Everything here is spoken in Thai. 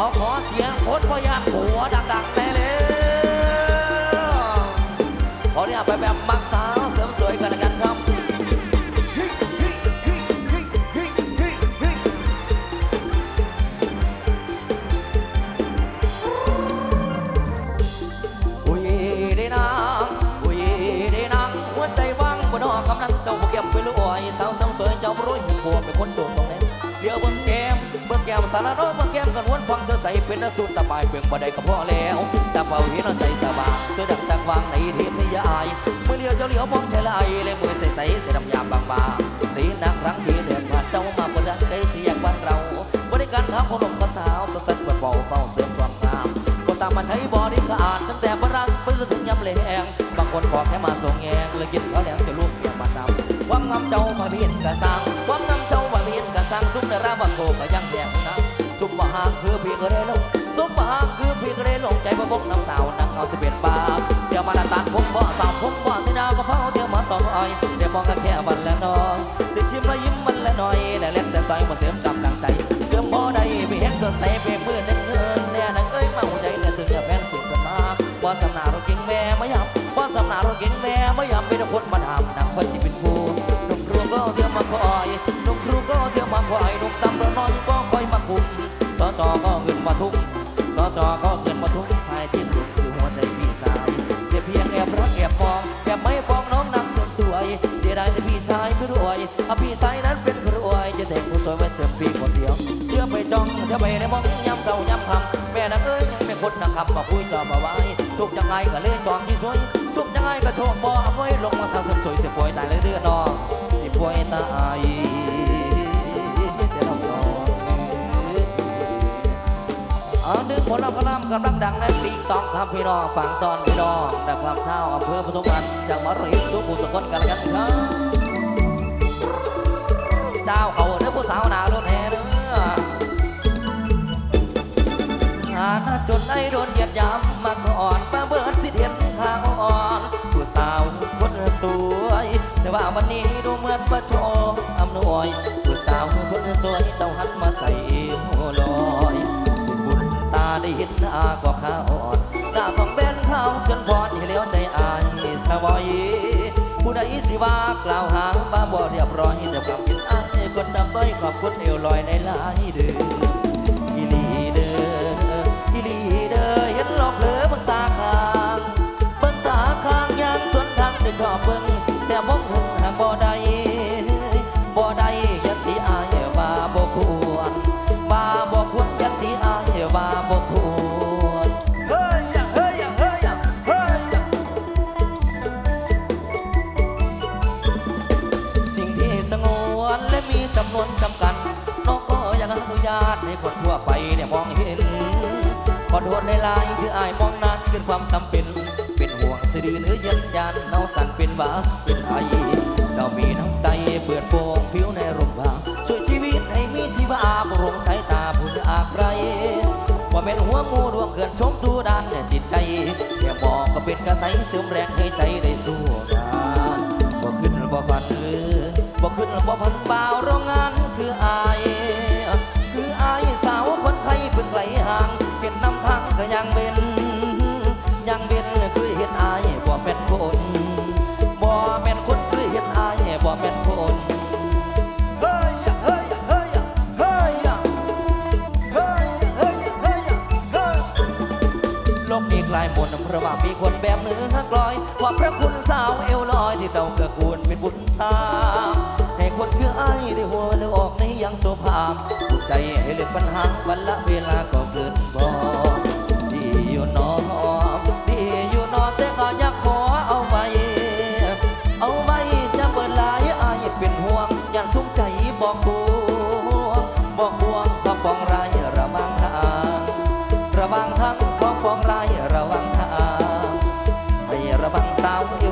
เอาขอเสียงโคตรพยานหัวดังๆแน่เลยขอเนี่ยไปแบบมักสาวเสริมสวยกันกันครับกำลังเจ้าเก็บไปรวยสาวสาวสวยเจ้ารวยหัวเป็นคนโจทย์สองแนวเดี๋ยวบิ่งแก้ม เบิ่งแก้มสารโนเบิ่งแก้มกันวนฟังเสื้อใสเป็นอสูรตะบายเปลืองบ่ได้ก็พอแล้วต่เฝ้าเห็นใจสบายเสื้อดังตะควางในเทียมนิยายเมื่อเลี้ยวเจ้าเหลียวมองเทลายเลยมือใสใสเสียดำยามบางๆนี่นักครั้งที่เดือนผ่านเจ้ามาบนดังใจเสียงบ้านเราบริการทับของหนุ่มกับสาวสดใสเปิดเบาเฝ้าเสริมความงามก็ตามมาใช้บอดี้กระอาดตั้งแต่บรังไปจนถึงยำแหลงบางคนบอแค่มาส่งแงงเลยกินเขาแหลงจะลูกเสียมาตามความงามเจ้ามาเบียนกระสังความงาม เจ้ามาเบียนระสังซุปในราบโคก็ยังแดงนะซุปมาหางคือพี่ก็ได้ลงซุปมาหางคือพี่ก็ได้ลงใจบ่บกน้ำสาวนักเอาสิเป็นบาเดี๋ยวมาละตัดผมบ่สาวผมบ่ที่ดาวก็เผาเดี๋ยวมาสองอ้อยเดี๋ยวมองกันแค่วันละน้อยได้ชิมแล้วยิ้มมันละหน่อยแต่เล่นแต่ซอยมาเสริมกำลังใจเสริมบ่ได้ไม่เห็นสดใสเปรมือเดินเงินแน่นังเอ้ยเมาใจเนี่ถึงจะแพงสิ่งกันมาว่าสำนาเราเก่งแม่ไม่ยำว่าสำนาเราเก่งแม่ไม่ยำไม่ต้องคนมาทำนังคอยสิเป็นผู้หนุ่มครูก็เที่ยวมาคอย ครูก็เที่ยวมาคอยนุ่มตำระน้อยก็คอยมาคุมสจก็เงินมาทุ่มสจก็เงินมาทุ่มภายที่หลุดคือหัวใจพี่ชายเพียเพียงแอบรักแอบมองแอบไม่ฟ้องน้องนักเสริมสวย เสียดายแต่พี่ชายคือรวยอาพี่ชายนั้นเป็นคนรวยจะแต่งผู้สวยไว้เสริมพี่คนเดียวเชื่อไปจ้องเชื่อไปในมองย้ำเศร้าย้ำคำแม่นักเอ้ยยังเป็นคนนะครับมาคุยจอมาไว้ทุกยังไงก็เลยจองที่สวยทุกยังไงก็โชคบ่เอาไว้ลงมาสาวเสริมสวยเสียป่วยตายเลยเดือดนองสิป่วยตาย กำลังดังในติ๊กต็อกครับพี่น้องฟังตอนพี่น้องนะครับเช้าอำเภอปทุมวันจากมรหิตสุขุสุขคนกันแล้วกันครับเจ้าเขาเด้อผู้สาวหนารถแห่เด้องานจนไอ้โดนเหยียดยำมาก่อนป้าเบิดสิเดียนข้างอ่อนผู้สาวคนสวย แต่ว่าวันนี้ดูเหมือนประโชว์อำนวยผู้สาวคนสวยเจ้าหันมาใส่หัวลอย ได้เห็นหน้าก็ข้าอ่อนหน้าของเป็นเขาจนพอดให้เลี้ยวใจอายสบายผู้ใดสิว่ากล่าวหาบ้าบ่เรียบร้อยแต่ความผิดอายคนดำต้อยขอบคุณเอวลอยในลายเดืออีลีเดออีลีเดอเห็นหลอกเหลือบิ่งตาข้างบิ่งตาข้างยางสวนทางได้ชอบเบิ่งแต่มองหึงหากบ่ได้บ่ได้ยันที่อายว่าบ่ควร อโทษในลายคืออายมองนั้นเกินความจำเป็น เป็นห่วงสื่อเนื้อเย็นยันเนาสั่นเป็นบาเป็นไอเจ้ามีน้ำใจเปิดโปงผิวในร่มบางช่วยชีวิตให้มีชีวาบรงสายตาผู้อาใครว่าเป็นหัวงูดวงเกินชมดูดันเนี่จิตใจแค่มองก็เป็นกระใสเสริมแรงให้ใจได้สู้งานบ่ขึ้นบ่ฝันเออบ่ขึ้นบ่พันบ่าวโรงงาน คือเห็นอายบ่แม่นคนบ่แม่นคนคือเห็นอายบ่แม่นคนเฮ้ยเฮ้ยเฮ้ยเฮ้ยเฮ้ยเฮ้ยเฮ้ยเฮ้ยโลกนี้กลายหมดเพราะว่ามีคนแบบเนื้อลอยว่าพระคุณสาวเอวลอยที่เจ้าเกือกูลเป็นบุญตาให้คนคือไอ้ายได้หัวเลือออกในยังโสภาใจให้เลือกปัญหาวันละเวลาก็เกิ วงบวงบวงบวงท้องปองไรระวังทางระวังทางท้องปองไรระวังทางไห้ระวังสาว